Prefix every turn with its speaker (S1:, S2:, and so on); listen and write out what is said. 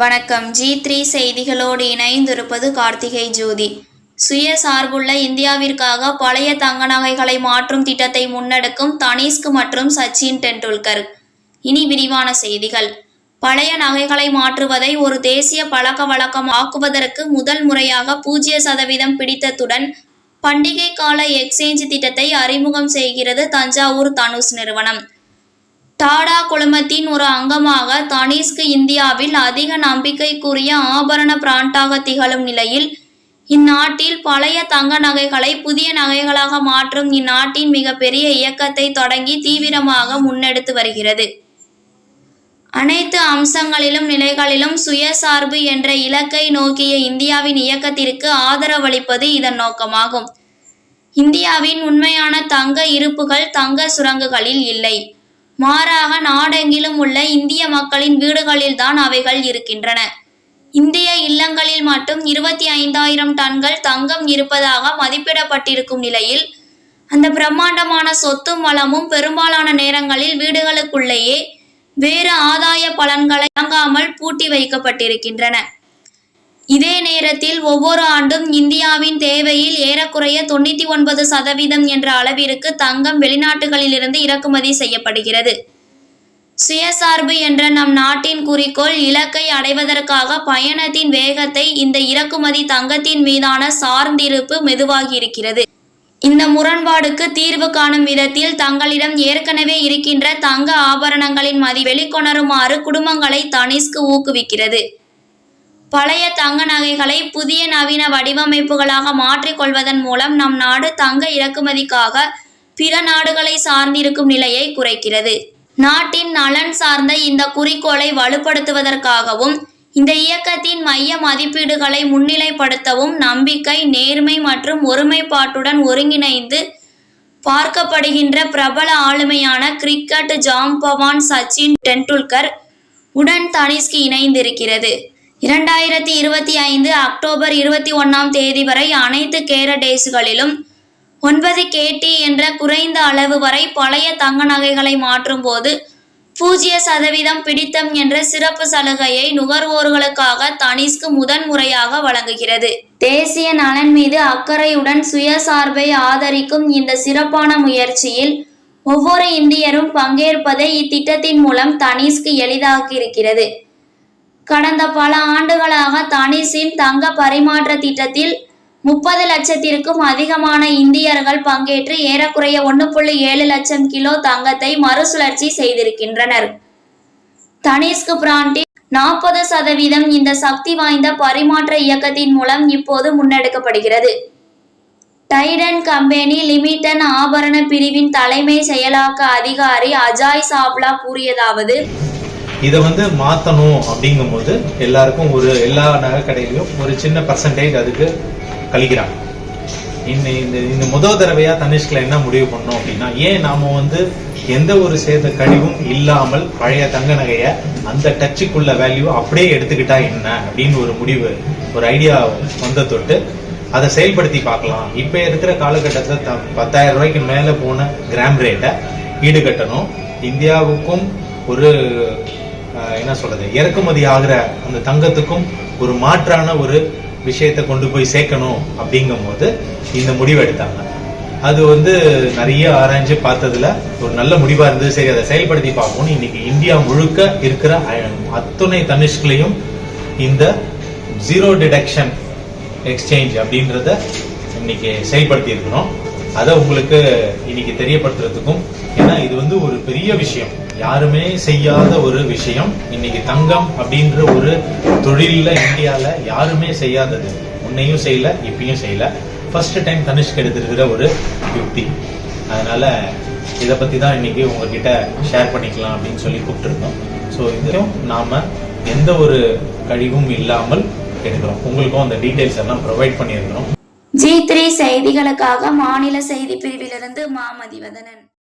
S1: வணக்கம். G three செய்திகளோடு இணைந்திருப்பது கார்த்திகை ஜோதி. சுயசார்புள்ள இந்தியாவிற்காக பழைய தங்க நகைகளை மாற்றும் திட்டத்தை முன்னெடுக்கும் தனிஷ்க் மற்றும் சச்சின் டெண்டுல்கர். இனி விரிவான செய்திகள். பழைய நகைகளை மாற்றுவதை ஒரு தேசிய பழக்க வழக்கம் ஆக்குவதற்கு முதல் முறையாக பூஜ்ஜிய சதவீதம் பிடித்ததுடன் பண்டிகை கால எக்ஸ்சேஞ்ச் திட்டத்தை அறிமுகம் செய்கிறது தஞ்சாவூர் தனுஷ் நிறுவனம். டாடா குழுமத்தின் ஒரு அங்கமாக தனிஷ்க் இந்தியாவில் அதிக நம்பிக்கைக்குரிய ஆபரண பிராண்டாக திகழும் நிலையில் இந்நாட்டில் பழைய தங்க நகைகளை புதிய நகைகளாக மாற்றும் இந்நாட்டின் மிகப்பெரிய இயக்கத்தை தொடங்கி தீவிரமாக முன்னெடுத்து வருகிறது. அனைத்து அம்சங்களிலும் நிலைகளிலும் சுயசார்பு என்ற இலக்கை நோக்கிய இந்தியாவின் இயக்கத்திற்கு ஆதரவளிப்பது இதன் நோக்கமாகும். இந்தியாவின் உண்மையான தங்க இருப்புகள் தங்க சுரங்குகளில் இல்லை. மாறாக நாடெங்கிலும் உள்ள இந்திய மக்களின் வீடுகளில்தான் அவைகள் இருக்கின்றன. இந்திய இல்லங்களில் மட்டும் இருபத்தி ஐந்தாயிரம் டன்கள் தங்கம் இருப்பதாக மதிப்பிடப்பட்டிருக்கும் நிலையில் அந்த பிரம்மாண்டமான சொத்தும் வளமும் பெரும்பாலான நேரங்களில் வீடுகளுக்குள்ளேயே வேறு ஆதாய பலன்களை வழங்காமல் பூட்டி வைக்கப்பட்டிருக்கின்றன. இதே நேரத்தில் ஒவ்வொரு ஆண்டும் இந்தியாவின் தேவையில் ஏறக்குறைய தொண்ணூத்தி ஒன்பது சதவீதம் என்ற அளவிற்கு தங்கம் வெளிநாட்டுகளிலிருந்து இறக்குமதி செய்யப்படுகிறது. சுயசார்பு என்ற நம் நாட்டின் குறிக்கோள் இலக்கை அடைவதற்காக பயணத்தின் வேகத்தை இந்த இறக்குமதி தங்கத்தின் மீதான சார்ந்திருப்பு மெதுவாகியிருக்கிறது. இந்த முரண்பாடுக்கு தீர்வு காணும் விதத்தில் தங்களிடம் ஏற்கனவே இருக்கின்ற தங்க ஆபரணங்களின் மதி வெளிக்கொணருமாறு குடும்பங்களை தனிஷ்கு ஊக்குவிக்கிறது. பழைய தங்க நகைகளை புதிய நவீன வடிவமைப்புகளாக மாற்றிக்கொள்வதன் மூலம் நம் நாடு தங்க இறக்குமதிக்காக பிற நாடுகளை சார்ந்திருக்கும் நிலையை குறைக்கிறது. நாட்டின் நலன் சார்ந்த இந்த குறிக்கோளை வலுப்படுத்துவதற்காகவும் இந்த இயக்கத்தின் மைய மதிப்பீடுகளை முன்னிலைப்படுத்தவும் நம்பிக்கை நேர்மை மற்றும் ஒருமைப்பாட்டுடன் ஒருங்கிணைந்து பார்க்கப்படுகின்ற பிரபல ஆளுமையான கிரிக்கெட் ஜாம்பவான் சச்சின் டெண்டுல்கர் உடன் தனிஷ்கு இணைந்திருக்கிறது. இரண்டாயிரத்தி இருபத்தி ஐந்து அக்டோபர் இருபத்தி ஒன்றாம் தேதி வரை அனைத்து கேர டேஸ்களிலும் ஒன்பது கேடி என்ற குறைந்த அளவு வரை பழைய தங்க நகைகளை மாற்றும் போது பூஜ்ஜிய சதவீதம் பிடித்தம் என்ற சிறப்பு சலுகையை நுகர்வோர்களுக்காக தனிஷ்கு முதன் முறையாக வழங்குகிறது. தேசிய நலன் மீது அக்கறையுடன் சுயசார்பை ஆதரிக்கும் இந்த சிறப்பான முயற்சியில் ஒவ்வொரு இந்தியரும் பங்கேற்பதை இத்திட்டத்தின் மூலம் தனிஷ்கு எளிதாக்கியிருக்கிறது. கடந்த பல ஆண்டுகளாக தனிஷின் தங்க பரிமாற்ற திட்டத்தில் முப்பது லட்சத்திற்கும் அதிகமான இந்தியர்கள் பங்கேற்று ஏறக்குறைய ஒன்று புள்ளி ஏழு லட்சம் கிலோ தங்கத்தை மறுசுழற்சி செய்திருக்கின்றனர். தனிஷ்கு பிராண்டில் நாற்பது சதவீதம் இந்த சக்தி வாய்ந்த பரிமாற்ற இயக்கத்தின் மூலம் இப்போது முன்னெடுக்கப்படுகிறது. டைடன் கம்பெனி லிமிடெட் ஆபரண பிரிவின் தலைமை செயலாக்க அதிகாரி அஜாய் சாப்லா கூறியதாவது
S2: இதை வந்து மாற்றணும் அப்படிங்கும்போது எல்லாருக்கும் ஒரு எல்லா நகை கடையிலையும் ஒரு சின்ன பர்சன்டேஜ் அதுக்கு கழிக்கிறாங்க. இந்த இந்த இந்த முதல் தடவையா தனிஷ்கில் என்ன முடிவு பண்ணோம் அப்படின்னா ஏன் நாம வந்து எந்த ஒரு சேத கழிவும் இல்லாமல் பழைய தங்க நகையை அந்த டச்சுக்குள்ள வேல்யூ அப்படியே எடுத்துக்கிட்டா என்ன அப்படின்னு ஒரு முடிவு ஒரு ஐடியா வந்த தொட்டு அதை செயல்படுத்தி பார்க்கலாம். இப்போ இருக்கிற காலகட்டத்தில் த- பத்தாயிரம் ரூபாய்க்கு மேல போன கிராம் ரேட்டை ஈடுகட்டணும். இந்தியாவுக்கும் ஒரு என்ன சொல்றது? இறக்குமதி ஆகிற அந்த தங்கத்துக்கும் ஒரு மாற்றான ஒரு விஷயத்தை கொண்டு போய் சேர்க்கணும் அப்படிங்கும்போது இந்த முடிவு எடுத்தாங்க. அது வந்து நிறைய ஆராய்ஞ்சு பார்த்ததுல ஒரு நல்ல முடிவா இருந்தது. சரி அதை செயல்படுத்தி பார்ப்போம் இன்னைக்கு இந்தியா முழுக்க இருக்கிற அத்துணை தனிஷ்களையும் இந்த ஜீரோ டிடக்ஷன் எக்ஸ்சேஞ்ச் அப்படின்றத இன்னைக்கு செயல்படுத்தி இருக்கிறோம். அதை உங்களுக்கு இன்னைக்கு தெரியப்படுத்துறதுக்கும் ஏன்னா இது வந்து ஒரு பெரிய விஷயம். யாருமே செய்யாத ஒரு விஷயம். இன்னைக்கு தங்கம் அப்படின்ற ஒரு தொழில்ல இந்தியால யாருமே செய்யாதது. உன்னையும் செய்யல இப்பயும் செய்யல. ஃபர்ஸ்ட் டைம் தனிஷ்க் எடுத்திருக்கிற ஒரு யுக்தி. அதனால இதை பத்தி தான் இன்னைக்கு உங்ககிட்ட ஷேர் பண்ணிக்கலாம் அப்படின்னு சொல்லி கூப்பிட்டுருந்தோம். ஸோ இதையும் நாம எந்த ஒரு கழிவும் இல்லாமல் எடுக்கிறோம். உங்களுக்கும் அந்த டீடைல்ஸ் எல்லாம் ப்ரொவைட் பண்ணியிருக்கிறோம்.
S1: ஜி த்ரீ செய்திகளுக்காக மாநில செய்தி பிரிவிலிருந்து மாமதிவதனன்.